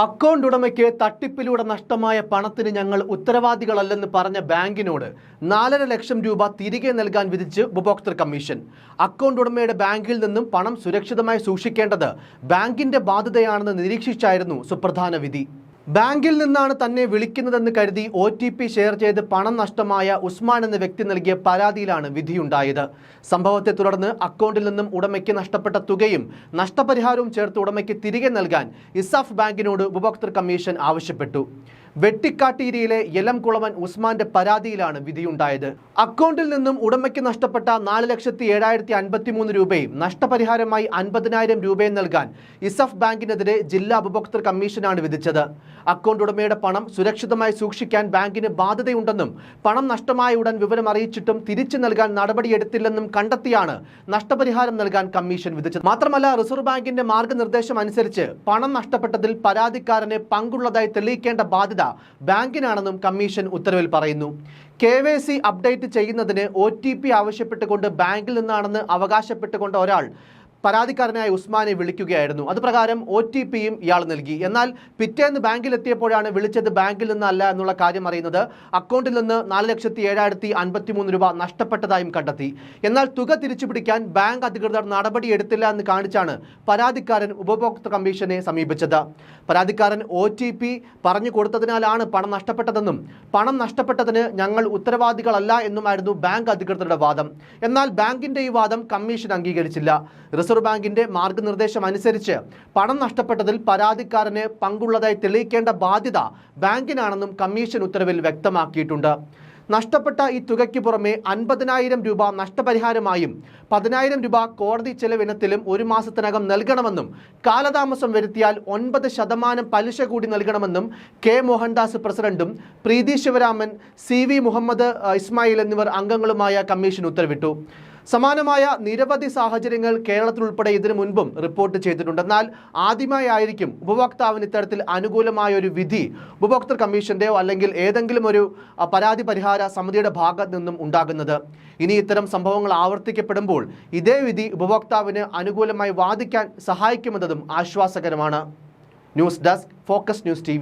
Account ഉടമയ്ക്ക് തട്ടിപ്പിലൂടെ നഷ്ടമായ പണത്തിന് ഞങ്ങൾ ഉത്തരവാദികളല്ലെന്ന് പറഞ്ഞ ബാങ്കിനോട് നാലര ലക്ഷം രൂപ തിരികെ നൽകാൻ വിധിച്ച് ഉപഭോക്തൃ കമ്മീഷൻ. അക്കൗണ്ട് ഉടമയുടെ ബാങ്കിൽ നിന്നും പണം സുരക്ഷിതമായി സൂക്ഷിക്കേണ്ടത് ബാങ്കിന്റെ ബാധ്യതയാണെന്ന് നിരീക്ഷിച്ചായിരുന്നു സുപ്രധാന വിധി. ബാങ്കിൽ നിന്നാണ് തന്നെ വിളിക്കുന്നതെന്ന് കരുതി ഒ ടി പി ഷെയർ ചെയ്ത് പണം നഷ്ടമായ ഉസ്മാൻ എന്ന വ്യക്തി നൽകിയ പരാതിയിലാണ് വിധിയുണ്ടായത്. സംഭവത്തെ തുടർന്ന് അക്കൗണ്ടിൽ നിന്നും ഉടമയ്ക്ക് നഷ്ടപ്പെട്ട തുകയും നഷ്ടപരിഹാരവും ചേർത്ത് ഉടമയ്ക്ക് തിരികെ നൽകാൻ ഇസാഫ് ബാങ്കിനോട് ഉപഭോക്തൃ കമ്മീഷൻ ആവശ്യപ്പെട്ടു. വെട്ടിക്കാട്ടീരിയിലെ യലംകുളവൻ ഉസ്മാന്റെ പരാതിയിലാണ് വിധിയുണ്ടായത്. അക്കൗണ്ടിൽ നിന്നും ഉടമയ്ക്ക് നഷ്ടപ്പെട്ട നാല് ലക്ഷത്തി ഏഴായിരത്തി അൻപത്തി മൂന്ന് രൂപയും നഷ്ടപരിഹാരമായി അൻപതിനായിരം രൂപയും നൽകാൻ ഇസഫ് ബാങ്കിനെതിരെ ജില്ലാ ഉപഭോക്തൃ കമ്മീഷനാണ് വിധിച്ചത്. അക്കൗണ്ട് ഉടമയുടെ പണം സുരക്ഷിതമായി സൂക്ഷിക്കാൻ ബാങ്കിന് ബാധ്യതയുണ്ടെന്നും പണം നഷ്ടമായ ഉടൻ വിവരം അറിയിച്ചിട്ടും തിരിച്ചു നൽകാൻ നടപടിയെടുത്തില്ലെന്നും കണ്ടെത്തിയാണ് നഷ്ടപരിഹാരം നൽകാൻ കമ്മീഷൻ വിധിച്ചത്. മാത്രമല്ല റിസർവ് ബാങ്കിന്റെ മാർഗനിർദ്ദേശം അനുസരിച്ച് പണം നഷ്ടപ്പെട്ടതിൽ പരാതിക്കാരന് പങ്കുള്ളതായി തെളിയിക്കേണ്ട ബാധ്യത ബാങ്കിനാണെന്നും കമ്മീഷൻ ഉത്തരവിൽ പറയുന്നു. കെ വൈ സി അപ്ഡേറ്റ് ചെയ്യുന്നതിന് ഒ ടി പി ആവശ്യപ്പെട്ടുകൊണ്ട് ബാങ്കിൽ നിന്നാണെന്ന് അവകാശപ്പെട്ടുകൊണ്ട് ഒരാൾ പരാതിക്കാരനായ ഉസ്മാനെ വിളിക്കുകയായിരുന്നു. അതുപ്രകാരം ഒ ടി പിയും ഇയാൾ നൽകി. എന്നാൽ പിറ്റേന്ന് ബാങ്കിൽ എത്തിയപ്പോഴാണ് വിളിച്ചത് ബാങ്കിൽ നിന്നല്ല എന്നുള്ള കാര്യം അറിയുന്നത്. അക്കൗണ്ടിൽ നിന്ന് നാല് ലക്ഷത്തി ഏഴായിരത്തി അൻപത്തി മൂന്ന് രൂപ നഷ്ടപ്പെട്ടതായും കണ്ടെത്തി. എന്നാൽ തുക തിരിച്ചു പിടിക്കാൻ ബാങ്ക് അധികൃതർ നടപടിയെടുത്തില്ല എന്ന് കാണിച്ചാണ് പരാതിക്കാരൻ ഉപഭോക്തൃ കമ്മീഷനെ സമീപിച്ചത്. പരാതിക്കാരൻ ഒ ടി പി പറഞ്ഞു കൊടുത്തതിനാലാണ് പണം നഷ്ടപ്പെട്ടതെന്നും പണം നഷ്ടപ്പെട്ടതിന് ഞങ്ങൾ ഉത്തരവാദികളല്ല എന്നുമായിരുന്നു ബാങ്ക് അധികൃതരുടെ വാദം. എന്നാൽ ബാങ്കിന്റെ ഈ വാദം കമ്മീഷൻ അംഗീകരിച്ചില്ല. റിസർവ് ബാങ്കിന്റെ മാർഗനിർദ്ദേശം അനുസരിച്ച് പണം നഷ്ടപ്പെട്ടതിൽ പരാതിക്കാരന് പങ്കുള്ളതായി തെളിയിക്കേണ്ട ബാധ്യത ബാങ്കിനാണെന്നും കമ്മീഷൻ ഉത്തരവിൽ വ്യക്തമാക്കിയിട്ടുണ്ട്. നഷ്ടപ്പെട്ട ഈ തുകയ്ക്ക് പുറമെ അൻപതിനായിരം രൂപ നഷ്ടപരിഹാരമായും പതിനായിരം രൂപ കോടതി ചെലവിനത്തിലും ഒരു മാസത്തിനകം നൽകണമെന്നും കാലതാമസം വരുത്തിയാൽ ഒൻപത് ശതമാനം പലിശ കൂടി നൽകണമെന്നും കെ മോഹൻദാസ് പ്രസിഡന്റും പ്രീതി ശിവരാമൻ സി മുഹമ്മദ് ഇസ്മായിൽ എന്നിവർ അംഗങ്ങളുമായ കമ്മീഷൻ ഉത്തരവിട്ടു. സമാനമായ നിരവധി സാഹചര്യങ്ങൾ കേരളത്തിൽ ഉൾപ്പെടെ ഇതിനു മുൻപും റിപ്പോർട്ട് ചെയ്തിട്ടുണ്ട്. എന്നാൽ ആദ്യമായായിരിക്കും ഉപഭോക്താവിന് ഇത്തരത്തിൽ അനുകൂലമായ ഒരു വിധി ഉപഭോക്തൃ കമ്മീഷന്റെയോ അല്ലെങ്കിൽ ഏതെങ്കിലും ഒരു പരാതി പരിഹാര സമിതിയുടെ ഭാഗത്ത് നിന്നും ഉണ്ടാകുന്നത്. ഇനി ഇത്തരം സംഭവങ്ങൾ ആവർത്തിക്കപ്പെടുമ്പോൾ ഇതേ വിധി ഉപഭോക്താവിന് അനുകൂലമായി വാദിക്കാൻ സഹായിക്കുമെന്നതും ആശ്വാസകരമാണ്. News desk focus news T